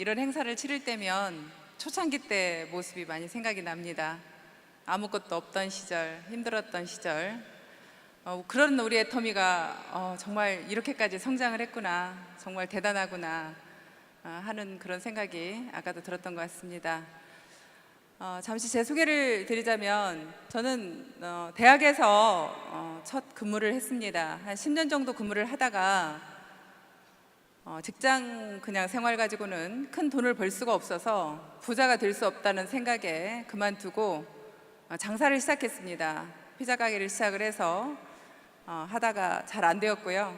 이런 행사를 치를 때면 초창기 때 모습이 많이 생각이 납니다. 아무것도 없던 시절, 힘들었던 시절. 어, 그런 우리 애터미가 어, 정말 이렇게까지 성장을 했구나, 정말 대단하구나 아, 하는 그런 생각이 아까도 들었던 것 같습니다. 어, 잠시 제 소개를 드리자면 저는 어, 대학에서 어, 첫 근무를 했습니다. 한 10년 정도 근무를 하다가 어, 직장 그냥 생활 가지고는 큰 돈을 벌 수가 없어서 부자가 될 수 없다는 생각에 그만두고 어, 장사를 시작했습니다. 피자 가게를 시작을 해서 어, 하다가 잘 안 되었고요.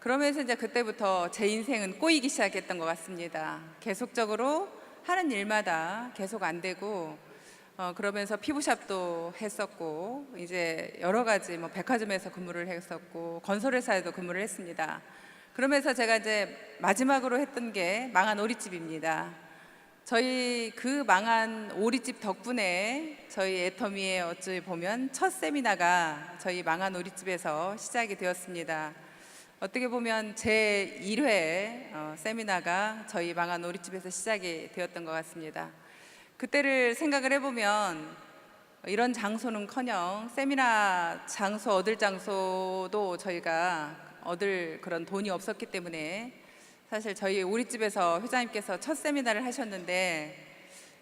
그러면서 이제 그때부터 제 인생은 꼬이기 시작했던 것 같습니다. 계속적으로 하는 일마다 계속 안 되고 어, 그러면서 피부샵도 했었고 이제 여러 가지 뭐 백화점에서 근무를 했었고 건설회사에도 근무를 했습니다. 그러면서 제가 이제 마지막으로 했던 게 망한 오리집입니다. 저희 그 망한 오리집 덕분에 저희 애터미의 어찌 보면 첫 세미나가 저희 망한 오리집에서 시작이 되었습니다. 어떻게 보면 제 1회 어, 세미나가 저희 망한 오리집에서 시작이 되었던 것 같습니다. 그때를 생각을 해보면 이런 장소는커녕 세미나 장소 얻을 장소도 저희가 얻을 그런 돈이 없었기 때문에 사실 저희 오리집에서 회장님께서 첫 세미나를 하셨는데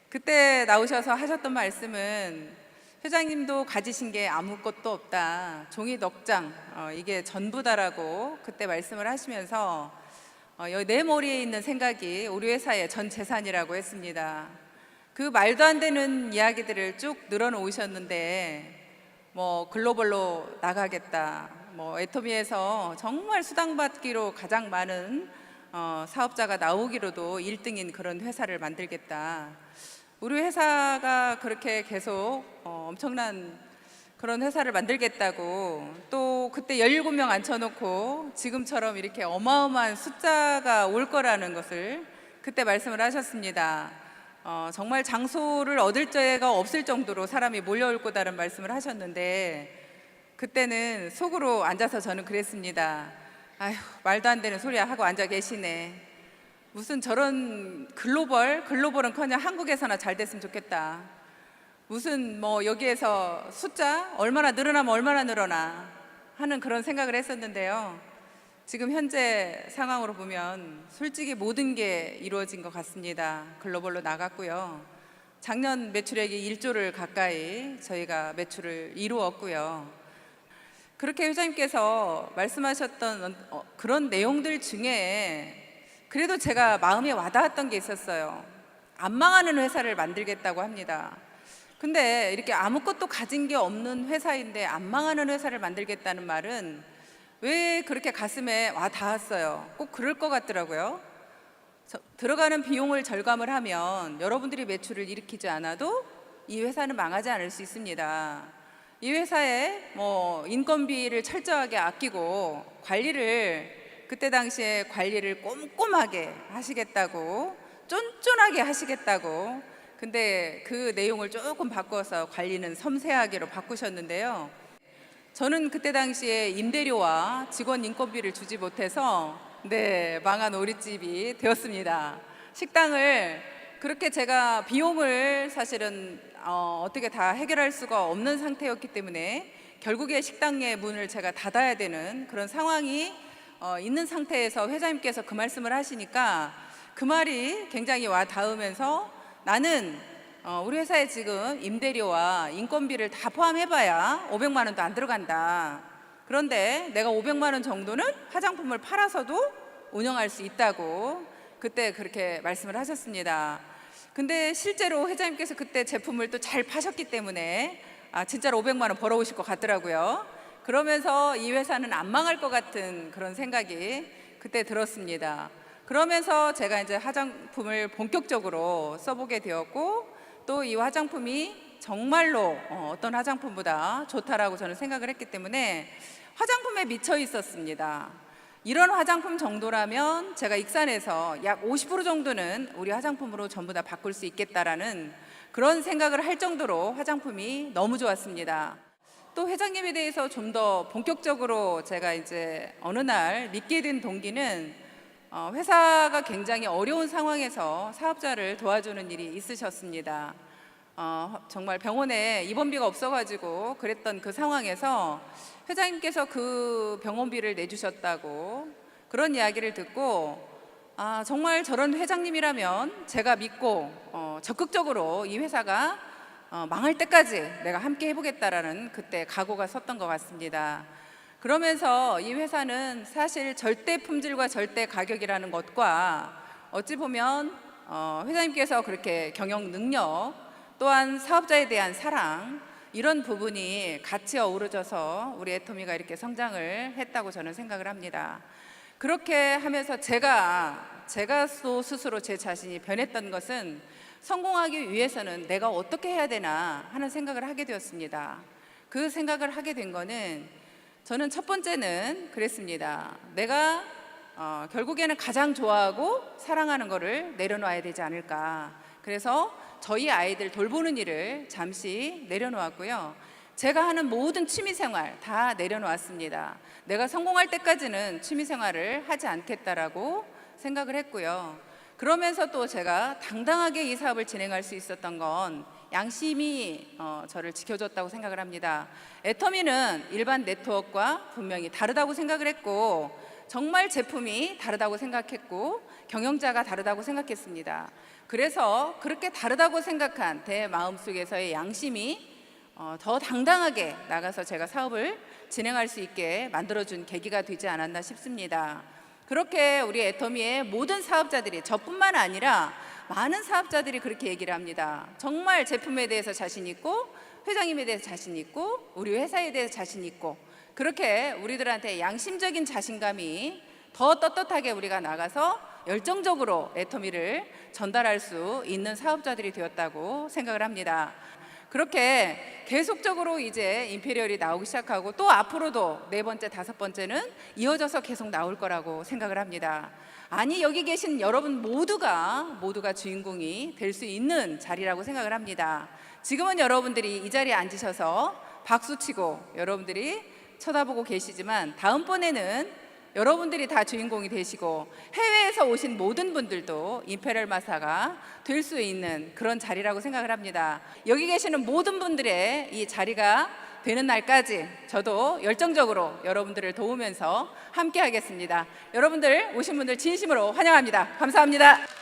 그때 나오셔서 하셨던 말씀은 회장님도 가지신 게 아무것도 없다. 종이 넉 장 어, 이게 전부다라고 그때 말씀을 하시면서 어, 내 머리에 있는 생각이 우리 회사의 전 재산이라고 했습니다. 그 말도 안 되는 이야기들을 쭉 늘어놓으셨는데 뭐 글로벌로 나가겠다. 뭐 애터미에서 정말 수당받기로 가장 많은 어, 사업자가 나오기로도 1등인 그런 회사를 만들겠다. 우리 회사가 그렇게 계속 어, 엄청난 그런 회사를 만들겠다고 또 그때 17명 앉혀놓고 지금처럼 이렇게 어마어마한 숫자가 올 거라는 것을 그때 말씀을 하셨습니다. 어, 정말 장소를 얻을 데가 없을 정도로 사람이 몰려올 거다라는 말씀을 하셨는데 그때는 속으로 앉아서 저는 그랬습니다. 아휴 말도 안 되는 소리야 하고 앉아 계시네. 무슨 저런 글로벌 글로벌은 커녕 한국에서나 잘 됐으면 좋겠다. 무슨 뭐 여기에서 숫자 얼마나 늘어나면 얼마나 늘어나 하는 그런 생각을 했었는데요. 지금 현재 상황으로 보면 솔직히 모든 게 이루어진 것 같습니다. 글로벌로 나갔고요. 작년 매출액이 1조를 가까이 저희가 매출을 이루었고요. 그렇게 회장님께서 말씀하셨던 어, 그런 내용들 중에 그래도 제가 마음에 와닿았던 게 있었어요. 안 망하는 회사를 만들겠다고 합니다. 근데 이렇게 아무것도 가진 게 없는 회사인데 안 망하는 회사를 만들겠다는 말은 왜 그렇게 가슴에 와 닿았어요. 꼭 그럴 것 같더라고요. 저, 들어가는 비용을 절감을 하면 여러분들이 매출을 일으키지 않아도 이 회사는 망하지 않을 수 있습니다. 이 회사에 뭐 인건비를 철저하게 아끼고 관리를 그때 당시에 관리를 꼼꼼하게 하시겠다고 쫀쫀하게 하시겠다고 근데 그 내용을 조금 바꿔서 관리는 섬세하게로 바꾸셨는데요. 저는 그때 당시에 임대료와 직원 인건비를 주지 못해서 네 망한 오리집이 되었습니다. 식당을 그렇게 제가 비용을 사실은 어, 어떻게 다 해결할 수가 없는 상태였기 때문에 결국에 식당의 문을 제가 닫아야 되는 그런 상황이 어, 있는 상태에서 회장님께서 그 말씀을 하시니까 그 말이 굉장히 와 닿으면서 나는 어, 우리 회사에 지금 임대료와 인건비를 다 포함해봐야 500만 원도 안 들어간다. 그런데 내가 500만 원 정도는 화장품을 팔아서도 운영할 수 있다고 그때 그렇게 말씀을 하셨습니다. 근데 실제로 회장님께서 그때 제품을 또 잘 파셨기 때문에 아, 진짜로 500만 원 벌어오실 것 같더라고요. 그러면서 이 회사는 안 망할 것 같은 그런 생각이 그때 들었습니다. 그러면서 제가 이제 화장품을 본격적으로 써보게 되었고 또 이 화장품이 정말로 어, 어떤 화장품보다 좋다라고 저는 생각을 했기 때문에 화장품에 미쳐 있었습니다. 이런 화장품 정도라면 제가 익산에서 약 50% 정도는 우리 화장품으로 전부 다 바꿀 수 있겠다라는 그런 생각을 할 정도로 화장품이 너무 좋았습니다. 또 회장님에 대해서 좀 더 본격적으로 제가 이제 어느 날 믿게 된 동기는 어, 회사가 굉장히 어려운 상황에서 사업자를 도와주는 일이 있으셨습니다. 어, 정말 병원에 입원비가 없어가지고 그랬던 그 상황에서 회장님께서 그 병원비를 내주셨다고 그런 이야기를 듣고 아, 정말 저런 회장님이라면 제가 믿고 어, 적극적으로 이 회사가 어, 망할 때까지 내가 함께 해보겠다라는 그때 각오가 섰던 것 같습니다. 그러면서 이 회사는 사실 절대 품질과 절대 가격이라는 것과 어찌 보면 어, 회장님께서 그렇게 경영 능력 또한 사업자에 대한 사랑 이런 부분이 같이 어우러져서 우리 애터미가 이렇게 성장을 했다고 저는 생각을 합니다. 그렇게 하면서 제가 제가 또 스스로 제 자신이 변했던 것은 성공하기 위해서는 내가 어떻게 해야 되나 하는 생각을 하게 되었습니다. 그 생각을 하게 된 거는 저는 첫 번째는 그랬습니다. 내가 어, 결국에는 가장 좋아하고 사랑하는 거를 내려놔야 되지 않을까. 그래서 저희 아이들 돌보는 일을 잠시 내려놓았고요. 제가 하는 모든 취미 생활 다 내려놓았습니다. 내가 성공할 때까지는 취미 생활을 하지 않겠다라고 생각을 했고요. 그러면서 또 제가 당당하게 이 사업을 진행할 수 있었던 건 양심이 어, 저를 지켜줬다고 생각을 합니다. 애터미는 일반 네트워크와 분명히 다르다고 생각을 했고 정말 제품이 다르다고 생각했고 경영자가 다르다고 생각했습니다. 그래서 그렇게 다르다고 생각한 제 마음속에서의 양심이 어, 더 당당하게 나가서 제가 사업을 진행할 수 있게 만들어준 계기가 되지 않았나 싶습니다. 그렇게 우리 애터미의 모든 사업자들이 저뿐만 아니라 많은 사업자들이 그렇게 얘기를 합니다. 정말 제품에 대해서 자신 있고 회장님에 대해서 자신 있고 우리 회사에 대해서 자신 있고 그렇게 우리들한테 양심적인 자신감이 더 떳떳하게 우리가 나가서 열정적으로 애터미를 전달할 수 있는 사업자들이 되었다고 생각을 합니다. 그렇게 계속적으로 이제 임페리얼이 나오기 시작하고 또 앞으로도 네 번째, 다섯 번째는 이어져서 계속 나올 거라고 생각을 합니다. 아니 여기 계신 여러분 모두가 모두가 주인공이 될 수 있는 자리라고 생각을 합니다. 지금은 여러분들이 이 자리에 앉으셔서 박수 치고 여러분들이 쳐다보고 계시지만 다음번에는 여러분들이 다 주인공이 되시고 해외에서 오신 모든 분들도 임페리얼 마사가 될 수 있는 그런 자리라고 생각을 합니다. 여기 계시는 모든 분들의 이 자리가 되는 날까지 저도 열정적으로 여러분들을 도우면서 함께 하겠습니다. 여러분들 오신 분들 진심으로 환영합니다. 감사합니다.